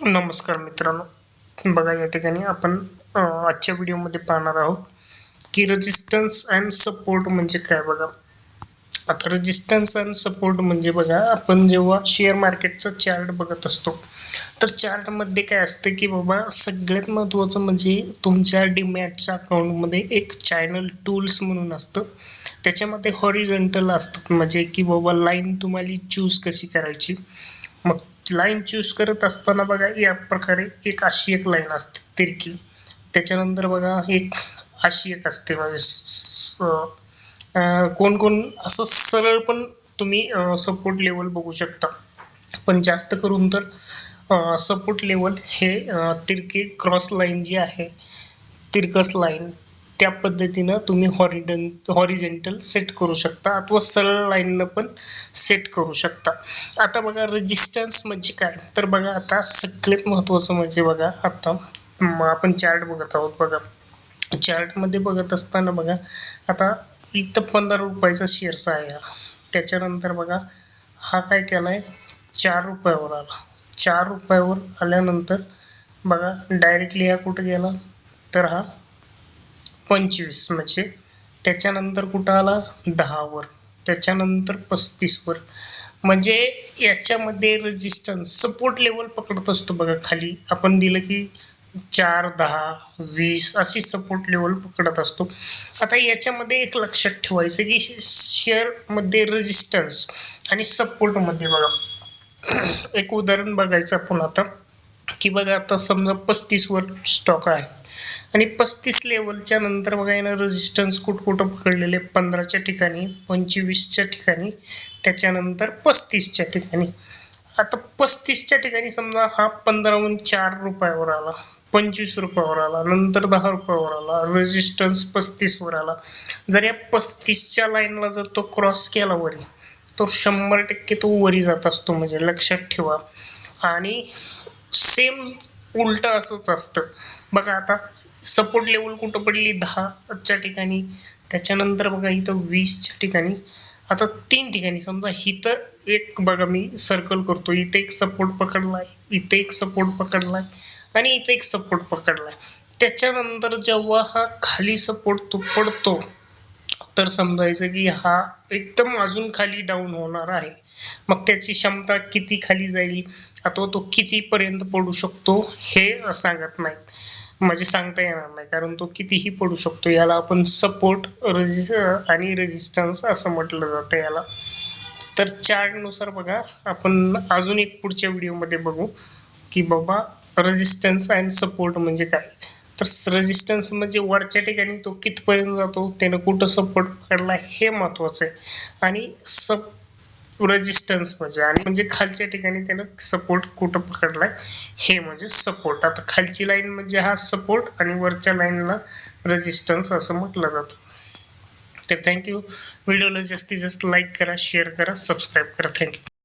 नमस्कार मित्रांनो. बघा या ठिकाणी आपण आजच्या व्हिडिओमध्ये पाहणार आहोत की रेजिस्टन्स अँड सपोर्ट म्हणजे काय बघा. आता रेजिस्टन्स अँड सपोर्ट म्हणजे बघा आपण जेव्हा शेअर मार्केटचा चार्ट बघत असतो तर चार्टमध्ये काय असतं की बाबा सगळ्यात महत्त्वाचं म्हणजे तुमच्या डीमॅटच्या अकाउंटमध्ये एक चॅनल टूल्स म्हणून असतं. त्याच्यामध्ये हॉरिझेंटल असतात म्हणजे की बाबा लाईन तुम्हाला चूज कशी करायची. मग लाईन चूज करत असताना बघा या प्रकारे एक अशी एक लाईन असते तिरकी. त्याच्यानंतर बघा एक अशी एक असते. म्हणजे कोण कोण असं सरळ पण तुम्ही सपोर्ट लेवल बघू शकता. पण जास्त करून तर सपोर्ट लेवल हे तिरकी क्रॉस लाईन जी आहे तिरकस लाईन त्या पद्धतीनं तुम्ही हॉरिडन हॉरिजेंटल सेट करू शकता अथवा सरळ लाईननं पण सेट करू शकता. आता बघा रेजिस्टन्स म्हणजे काय? तर बघा आता सगळ्यात महत्त्वाचं म्हणजे बघा आता आपण चार्ट बघत आहोत बघा. चार्टमध्ये बघत असताना बघा आता इथं पंधरा रुपयाचा शेअर्स आहे. हा त्याच्यानंतर बघा हा काय केला आहे चार रुपयावर आला. चार रुपयावर आल्यानंतर बघा डायरेक्टली हा कुठं गेला? तर हा पंचवीस म्हणजे त्याच्यानंतर कुठं आला? दहावर त्याच्यानंतर पस्तीसवर म्हणजे याच्यामध्ये रेजिस्टन्स सपोर्ट लेवल पकडत असतो बघा खाली. आपण दिलं की चार दहा वीस अशी सपोर्ट लेवल पकडत असतो. आता याच्यामध्ये एक लक्षात ठेवायचं की शेअरमध्ये रेजिस्टन्स आणि सपोर्टमध्ये बघा. एक उदाहरण बघायचं आपण आता. की बघा आता समजा पस्तीसवर स्टॉक आहे. आणि पस्तीस लेवलच्या नंतर बघा यानं रेजिस्टन्स कुठं कुठं पकडलेले पंधराच्या ठिकाणी पंचवीसच्या ठिकाणी त्याच्यानंतर पस्तीसच्या ठिकाणी. आता पस्तीसच्या ठिकाणी समजा हा पंधराहून चार रुपयावर आला पंचवीस रुपयावर आला नंतर दहा रुपयावर आला रेजिस्टन्स पस्तीसवर आला. जर या पस्तीसच्या लाईनला जर तो क्रॉस केला वरी तर शंभर टक्के तो वरी जात असतो म्हणजे लक्षात ठेवा. आणि सेम उलट असंच असतं. बघा आता सपोर्ट लेवल कुठं पडली? दहाच्या ठिकाणी. त्याच्यानंतर बघा इथं वीसच्या ठिकाणी. आता तीन ठिकाणी समजा इथं एक बघा मी सर्कल करतो. इथे एक सपोर्ट पकडलाय इथे एक सपोर्ट पकडलाय आणि इथे एक सपोर्ट पकडलाय. त्याच्यानंतर जेव्हा हा खाली सपोर्ट तो पडतो तर समजायचं की हा एकदम अजून खाली डाऊन होणार आहे. मग त्याची क्षमता किती खाली जाईल? अथवा तो कितीपर्यंत पडू शकतो? हे सांगत नाही. म्हणजे सांगता येणार नाही. कारण तो कितीही पडू शकतो. याला आपण सपोर्ट रेजिस आणि रेजिस्टन्स असं म्हटलं जातं याला. तर चार्टनुसार बघा. आपण अजून एक पुढच्या व्हिडिओमध्ये बघू की बाबा रेजिस्टन्स अँड सपोर्ट म्हणजे काय? तर रेजिस्टन्स म्हणजे वरच्या ठिकाणी तो कितपर्यंत जातो त्यानं कुठं सपोर्ट पकडला हे महत्त्वाचं आहे. आणि सब रेजिस्टन्स म्हणजे आणि म्हणजे खालच्या ठिकाणी त्यानं सपोर्ट कुठं पकडला हे म्हणजे सपोर्ट आता खालची लाईन म्हणजे हा सपोर्ट आणि वरच्या लाईनला रेजिस्टन्स असं म्हटलं जातं. तर थँक्यू व्हिडिओला जास्तीत जास्त लाईक करा शेअर करा सबस्क्राईब करा. थँक्यू